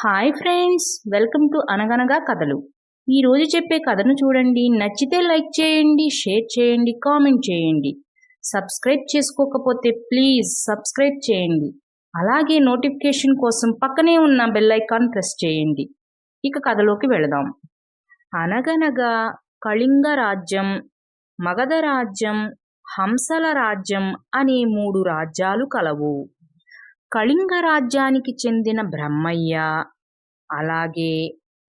Hi friends welcome to అనగనగా కథలు ఈరోజు చెప్పే కథను చూడండి. నచ్చితే లైక్ చేయండి షేర్ చేయండి కామెంట్ చేయండి. సబ్స్క్రైబ్ చేసుకోకపోతే ప్లీజ్ సబ్స్క్రైబ్ చేయండి. అలాగే నోటిఫికేషన్ కోసం పక్కనే ఉన్న బెల్ ఐకాన్ ప్రెస్ చేయండి. ఇక కథలోకి వెళదాం. అనగనగా కళింగ రాజ్యం మగధ రాజ్యం హంసల రాజ్యం అనే మూడు రాజ్యాలు కలవు. కళింగ రాజ్యానికి చెందిన బ్రహ్మయ్య అలాగే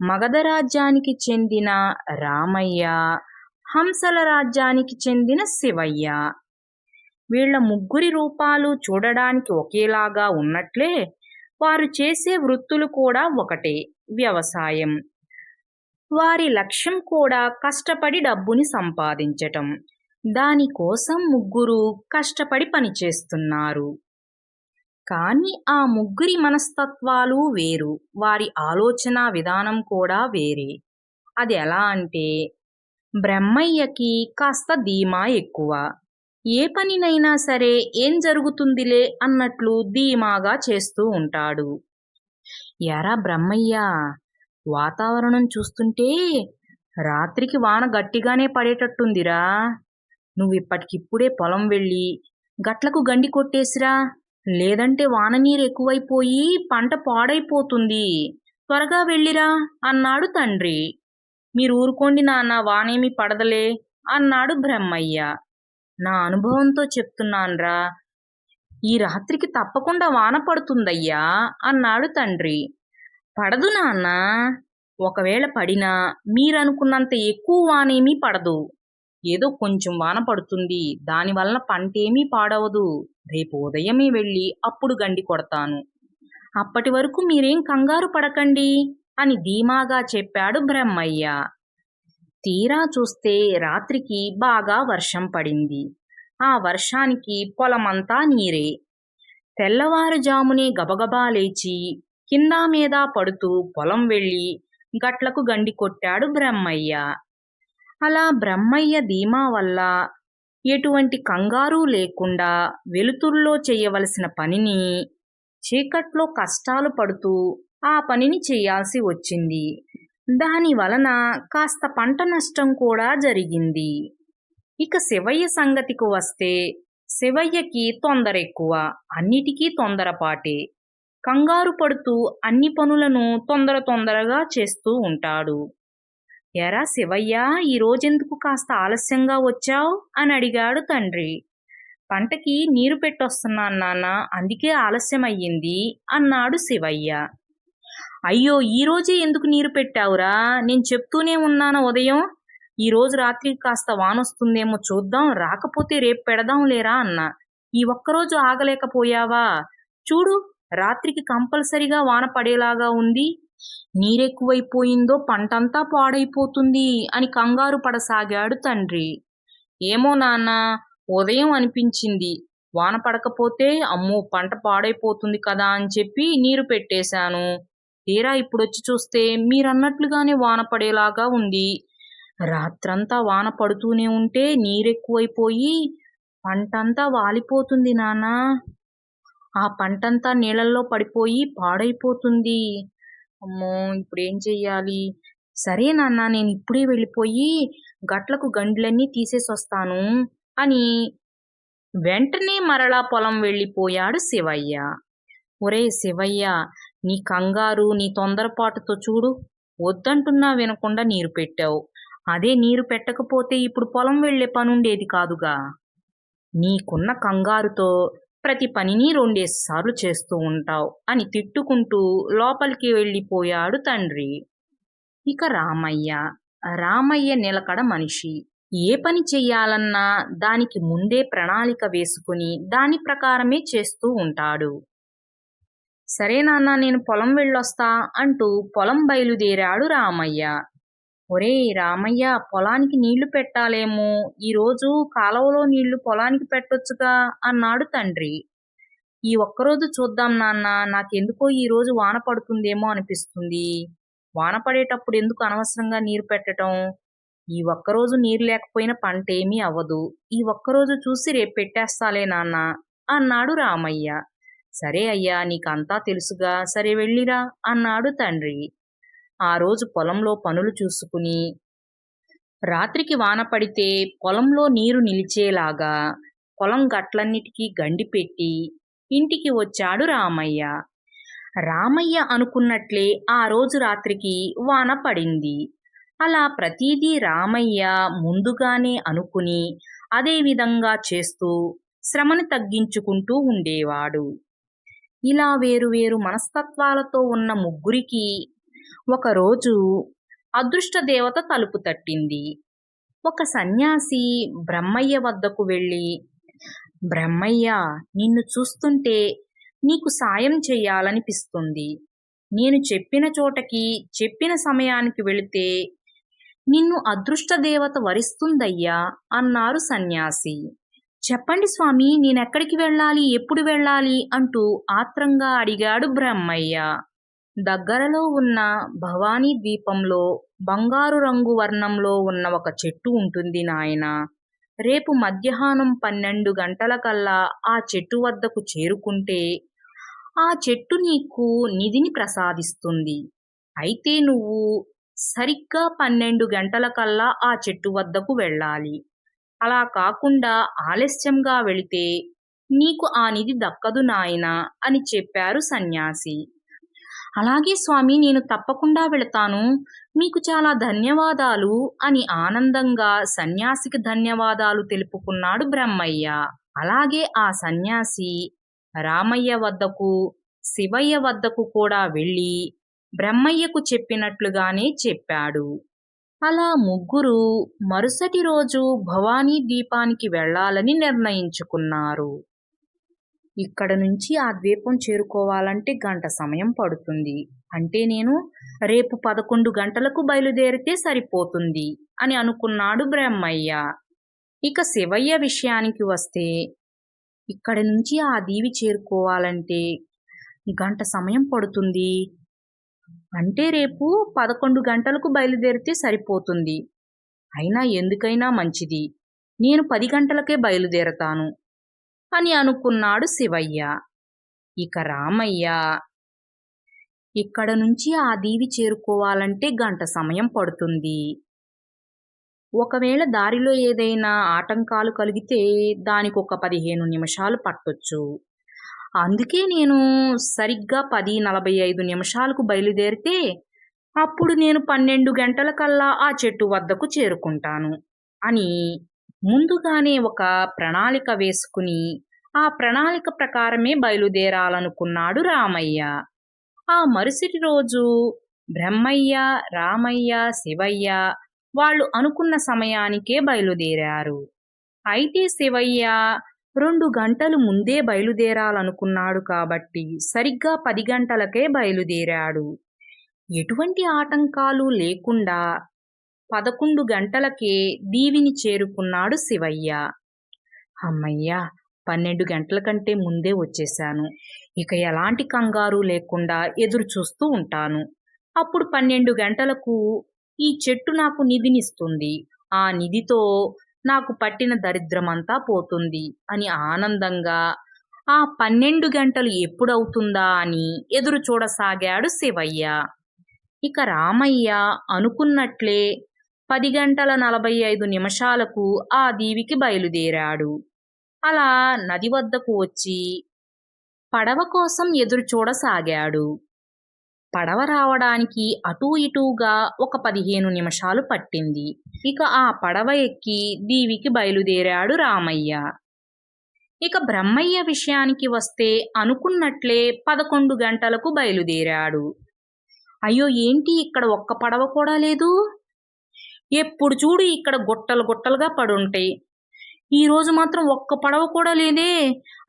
మగధ రాజ్యానికి చెందిన రామయ్య హంసల రాజ్యానికి చెందిన శివయ్య. వీళ్ళ ముగ్గురి రూపాలు చూడడానికి ఒకేలాగా ఉన్నట్లే వారు చేసే వృత్తులు కూడా ఒకటే వ్యవసాయం. వారి లక్ష్యం కూడా కష్టపడి డబ్బుని సంపాదించటం. దానికోసం ముగ్గురు కష్టపడి పనిచేస్తున్నారు. కానీ ఆ ముగ్గురి మనస్తత్వాలు వేరు. వారి ఆలోచన విధానం కూడా వేరే. అది ఎలా అంటే బ్రహ్మయ్యకి కాస్త ధీమా ఎక్కువ. ఏ పనినైనా సరే ఏం జరుగుతుందిలే అన్నట్లు ధీమాగా చేస్తూ ఉంటాడు. ఎరా బ్రహ్మయ్య వాతావరణం చూస్తుంటే రాత్రికి వాన గట్టిగానే పడేటట్టుందిరా. నువ్విప్పటికిప్పుడే పొలం వెళ్ళి గట్లకు గండి కొట్టేసిరా. లేదంటే వాన నీరు ఎక్కువైపోయి పంట పాడైపోతుంది. త్వరగా వెళ్ళిరా అన్నాడు తండ్రి. మీరు ఊరుకోండి నాన్న వానేమి పడదలే అన్నాడు బ్రహ్మయ్య. నా అనుభవంతో చెప్తున్నాన్రా. ఈ రాత్రికి తప్పకుండా వాన పడుతుందయ్యా అన్నాడు తండ్రి. పడదు నాన్న. ఒకవేళ పడినా మీరనుకున్నంత ఎక్కువ వానేమీ పడదు. ఏదో కొంచెం వాన పడుతుంది. దానివల్ల పంటేమీ పాడవదు. రేపు ఉదయమే వెళ్ళి అప్పుడు గండి కొడతాను. అప్పటి వరకు మీరేం కంగారు పడకండి అని ధీమాగా చెప్పాడు బ్రహ్మయ్య. తీరా చూస్తే రాత్రికి బాగా వర్షం పడింది. ఆ వర్షానికి పొలమంతా నీరే. తెల్లవారుజామునే గబగబా లేచి కింద మీద పడుతూ పొలం వెళ్ళి గట్లకు గండి కొట్టాడు బ్రహ్మయ్య. అలా బ్రహ్మయ్య ధీమా వల్ల ఎటువంటి కంగారు లేకుండా వెలుతురులో చేయవలసిన పనిని చీకట్లో కష్టాలు పడుతూ ఆ పనిని చేయాల్సి వచ్చింది. దాని వలన కాస్త పంట నష్టం కూడా జరిగింది. ఇక శివయ్య సంగతికి వస్తే శివయ్యకి తొందర ఎక్కువ అన్నిటికీ తొందరపాటే కంగారు పడుతూ అన్ని పనులను తొందర తొందరగా చేస్తూ ఉంటాడు. ఎరా శివయ్య ఈరోజెందుకు కాస్త ఆలస్యంగా వచ్చావు? అని అడిగాడు తండ్రి. పంటకి నీరు పెట్టొస్తున్నాను నాన్న అందుకే ఆలస్యమయ్యింది అన్నాడు శివయ్య. అయ్యో ఈరోజే ఎందుకు నీరు పెట్టావురా? నేను చెప్తూనే ఉన్నాను ఉదయం. ఈరోజు రాత్రి కాస్త వానొస్తుందేమో చూద్దాం రాకపోతే రేపు పెడదాం లేరా అన్న. ఈ ఒక్కరోజు ఆగలేకపోయావా? చూడు రాత్రికి కంపల్సరిగా వాన పడేలాగా ఉంది. నీరెక్కువైపోయిందో పంటంతా పాడైపోతుంది అని కంగారు పడసాగాడు తండ్రి. ఏమో నాన్న ఉదయం అనిపించింది. వాన పడకపోతే అమ్మో పంట పాడైపోతుంది కదా అని చెప్పి నీరు పెట్టేశాను. తీరా ఇప్పుడొచ్చి చూస్తే మీరన్నట్లుగానే వాన పడేలాగా ఉంది. రాత్రంతా వాన పడుతూనే ఉంటే నీరెక్కువైపోయి పంటంతా వాలిపోతుంది నాన్నా. ఆ పంటంతా నీళ్ళల్లో పడిపోయి పాడైపోతుంది. అమ్మో! ఇప్పుడు ఏం చెయ్యాలి? సరే నాన్న నేను ఇప్పుడే వెళ్ళిపోయి గట్లకు గండ్లన్నీ తీసేసి వస్తాను అని వెంటనే మరలా పొలం వెళ్ళిపోయాడు శివయ్య. ఒరే శివయ్య నీ కంగారు నీ తొందరపాటుతో చూడు. వద్దంటున్నా వినకుండా నీరు పెట్టావు. అదే నీరు పెట్టకపోతే ఇప్పుడు పొలం వెళ్ళే పనుండేది కాదుగా. నీకున్న కంగారుతో ప్రతి పనిని రెండేసార్లు చేస్తూ ఉంటావు అని తిట్టుకుంటూ లోపలికి వెళ్ళిపోయాడు తండ్రి. ఇక రామయ్య రామయ్య నిలకడ మనిషి. ఏ పని చెయ్యాలన్నా దానికి ముందే ప్రణాళిక వేసుకుని దాని ప్రకారమే చేస్తూ ఉంటాడు. సరే నాన్న నేను పొలం వెళ్ళొస్తా అంటూ పొలం బయలుదేరాడు రామయ్య. ఒరే రామయ్య పొలానికి నీళ్ళు పెట్టాలేమో. ఈరోజు కాలవలో నీళ్ళు పొలానికి పెట్టొచ్చుగా అన్నాడు తండ్రి. ఈ ఒక్కరోజు చూద్దాం నాన్న నాకెందుకో ఈరోజు వాన పడుతుందేమో అనిపిస్తుంది. వాన పడేటప్పుడు ఎందుకు అనవసరంగా నీరు పెట్టడం ఈ ఒక్కరోజు నీరు లేకపోయినా పంట ఏమీ అవ్వదు. ఈ ఒక్కరోజు చూసి రేపు పెట్టేస్తాలే నాన్న అన్నాడు రామయ్య. సరే అయ్యా నీకంతా తెలుసుగా. సరే వెళ్ళిరా అన్నాడు తండ్రి. ఆ రోజు పొలంలో పనులు చూసుకుని రాత్రికి వాన పడితే పొలంలో నీరు నిలిచేలాగా పొలం గట్లన్నిటికీ గండి పెట్టి ఇంటికి వచ్చాడు రామయ్య. రామయ్య అనుకున్నట్లే ఆ రోజు రాత్రికి వాన పడింది. అలా ప్రతిదీ రామయ్య ముందుగానే అనుకుని అదే విధంగా చేస్తూ శ్రమని తగ్గించుకుంటూ ఉండేవాడు. ఇలా వేరువేరు మనస్తత్వాలతో ఉన్న ముగ్గురికి ఒకరోజు అదృష్ట దేవత తలుపు తట్టింది. ఒక సన్యాసి బ్రహ్మయ్య వద్దకు వెళ్ళి బ్రహ్మయ్య నిన్ను చూస్తుంటే నీకు సాయం చెయ్యాలనిపిస్తుంది. నేను చెప్పిన చోటకి చెప్పిన సమయానికి వెళితే నిన్ను అదృష్ట దేవత వరిస్తుందయ్యా అన్నారు సన్యాసి. చెప్పండి స్వామి నేనెక్కడికి వెళ్ళాలి? ఎప్పుడు వెళ్ళాలి? అంటూ ఆత్రంగా అడిగాడు బ్రహ్మయ్య. దగ్గరలో ఉన్న భవానీ ద్వీపంలో బంగారు రంగు వర్ణంలో ఉన్న ఒక చెట్టు ఉంటుంది నాయన. రేపు మధ్యాహ్నం పన్నెండు గంటలకల్లా ఆ చెట్టు వద్దకు చేరుకుంటే ఆ చెట్టు నీకు నిధిని ప్రసాదిస్తుంది. అయితే నువ్వు సరిగ్గా పన్నెండు గంటలకల్లా ఆ చెట్టు వద్దకు వెళ్ళాలి. అలా కాకుండా ఆలస్యంగా వెళితే నీకు ఆ నిధి దక్కదు నాయనా అని చెప్పారు సన్యాసి. అలాగే స్వామి నేను తప్పకుండా వెళతాను. మీకు చాలా ధన్యవాదాలు అని ఆనందంగా సన్యాసికి ధన్యవాదాలు తెలుపుకున్నాడు బ్రహ్మయ్య. అలాగే ఆ సన్యాసి రామయ్య వద్దకు శివయ్య వద్దకు కూడా వెళ్ళి బ్రహ్మయ్యకు చెప్పినట్లుగానే చెప్పాడు. అలా ముగ్గురు మరుసటి రోజు భవానీ ద్వీపానికి వెళ్ళాలని నిర్ణయించుకున్నారు. ఇక్కడ నుంచి ఆ ద్వీపం చేరుకోవాలంటే గంట సమయం పడుతుంది. అంటే నేను రేపు పదకొండు గంటలకు బయలుదేరితే సరిపోతుంది అని అనుకున్నాడు బ్రహ్మయ్య. ఇక శివయ్య విషయానికి వస్తే ఇక్కడ నుంచి ఆ దీవి చేరుకోవాలంటే గంట సమయం పడుతుంది. అంటే రేపు పదకొండు గంటలకు బయలుదేరితే సరిపోతుంది. అయినా ఎందుకైనా మంచిది. నేను పది గంటలకే బయలుదేరతాను. అని అనుకున్నాడు శివయ్య. ఇక రామయ్య ఇక్కడ నుంచి ఆ దీవి చేరుకోవాలంటే గంట సమయం పడుతుంది. ఒకవేళ దారిలో ఏదైనా ఆటంకాలు కలిగితే దానికి ఒక పదిహేను నిమిషాలు పట్టొచ్చు. అందుకే నేను సరిగ్గా పది నలభై ఐదు నిమిషాలకు బయలుదేరితే అప్పుడు నేను పన్నెండు గంటల కల్లా ఆ చెట్టు వద్దకు చేరుకుంటాను అని ముందుగానే ఒక ప్రణాళిక వేసుకుని ఆ ప్రణాళిక ప్రకారమే బయలుదేరాలనుకున్నాడు రామయ్య. ఆ మరుసటి రోజు బ్రహ్మయ్య రామయ్య శివయ్య వాళ్ళు అనుకున్న సమయానికే బయలుదేరారు. అయితే శివయ్య రెండు గంటలు ముందే బయలుదేరాలనుకున్నాడు కాబట్టి సరిగ్గా పది గంటలకే బయలుదేరాడు. ఎటువంటి ఆటంకాలు లేకుండా పదకొండు గంటలకే దీవిని చేరుకున్నాడు శివయ్య. అమ్మయ్యా పన్నెండు గంటల కంటే ముందే వచ్చేశాను. ఇక ఎలాంటి కంగారు లేకుండా ఎదురు చూస్తూ ఉంటాను. అప్పుడు పన్నెండు గంటలకు ఈ చెట్టు నాకు నిధినిస్తుంది. ఆ నిధితో నాకు పట్టిన దరిద్రమంతా పోతుంది అని ఆనందంగా ఆ పన్నెండు గంటలు ఎప్పుడవుతుందా అని ఎదురు చూడసాగాడు శివయ్య. ఇక రామయ్య అనుకున్నట్లే పది గంటల నలభై ఐదు నిమిషాలకు ఆ దీవికి బయలుదేరాడు. అలా నది వద్దకు వచ్చి పడవ కోసం ఎదురు చూడసాగాడు. పడవ రావడానికి అటూ ఇటూగా ఒక పదిహేను నిమిషాలు పట్టింది. ఇక ఆ పడవ ఎక్కి దీవికి బయలుదేరాడు రామయ్య. ఇక బ్రహ్మయ్య విషయానికి వస్తే అనుకున్నట్లే పదకొండు గంటలకు బయలుదేరాడు. అయ్యో ఏంటి ఇక్కడ ఒక్క పడవ కూడా లేదు? ఎప్పుడు చూడు ఇక్కడ గుట్టలు గుట్టలుగా పడుంటాయి. ఈ రోజు మాత్రం ఒక్క పడవ కూడా లేదే.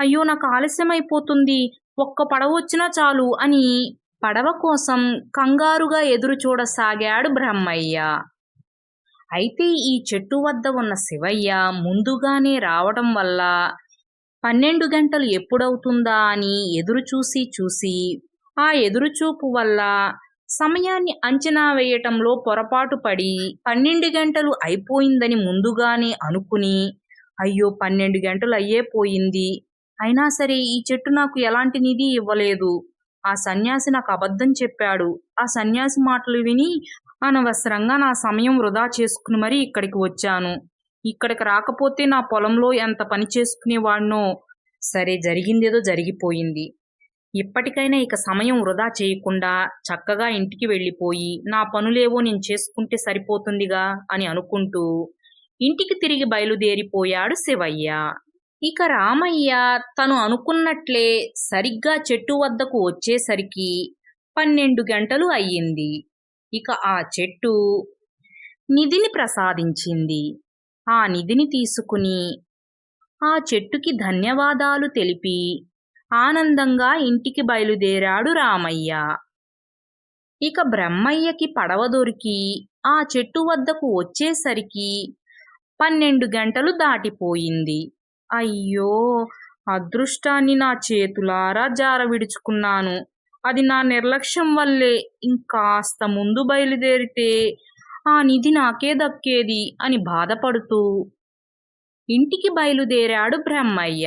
అయ్యో నాకు ఆలస్యం అయిపోతుంది ఒక్క పడవ వచ్చినా చాలు అని పడవ కోసం కంగారుగా ఎదురు చూడసాగాడు బ్రహ్మయ్య. అయితే ఈ చెట్టు వద్ద ఉన్న శివయ్య ముందుగానే రావడం వల్ల పన్నెండు గంటలు ఎప్పుడవుతుందా అని ఎదురు చూసి చూసి ఆ ఎదురుచూపు వల్ల సమయాన్ని అంచనా వేయటంలో పొరపాటు పడి పన్నెండు గంటలు అయిపోయిందని ముందుగానే అనుకుని అయ్యో పన్నెండు గంటలు అయ్యే పోయింది. అయినా సరే ఈ చెట్టు నాకు ఎలాంటి నిధి ఇవ్వలేదు. ఆ సన్యాసి నాకు అబద్ధం చెప్పాడు. ఆ సన్యాసి మాటలు విని అనవసరంగా నా సమయం వృధా చేసుకుని మరీ ఇక్కడికి వచ్చాను. ఇక్కడికి రాకపోతే నా పొలంలో ఎంత పని చేసుకునేవాడినో సరే జరిగిందేదో జరిగిపోయింది. ఇప్పటికైనా ఇక సమయం వృధా చేయకుండా చక్కగా ఇంటికి వెళ్ళిపోయి నా పనులేవో నేను చేసుకుంటే సరిపోతుందిగా అని అనుకుంటూ ఇంటికి తిరిగి బయలుదేరిపోయాడు శివయ్య. ఇక రామయ్య తను అనుకున్నట్లే సరిగ్గా చెట్టు వద్దకు వచ్చేసరికి పన్నెండు గంటలు అయ్యింది. ఇక ఆ చెట్టు నిధిని ప్రసాదించింది. ఆ నిధిని తీసుకుని ఆ చెట్టుకి ధన్యవాదాలు తెలిపి ఆనందంగా ఇంటికి బయలుదేరాడు రామయ్య. ఇక బ్రహ్మయ్యకి పడవ దొరికి ఆ చెట్టు వద్దకు వచ్చేసరికి పన్నెండు గంటలు దాటిపోయింది. అయ్యో అదృష్టాన్ని నా చేతులారా జార విడుచుకున్నాను. అది నా నిర్లక్ష్యం వల్లే ఇంకాస్త ముందు బయలుదేరితే ఆ నిధి నాకే దక్కేది అని బాధపడుతూ ఇంటికి బయలుదేరాడు బ్రహ్మయ్య.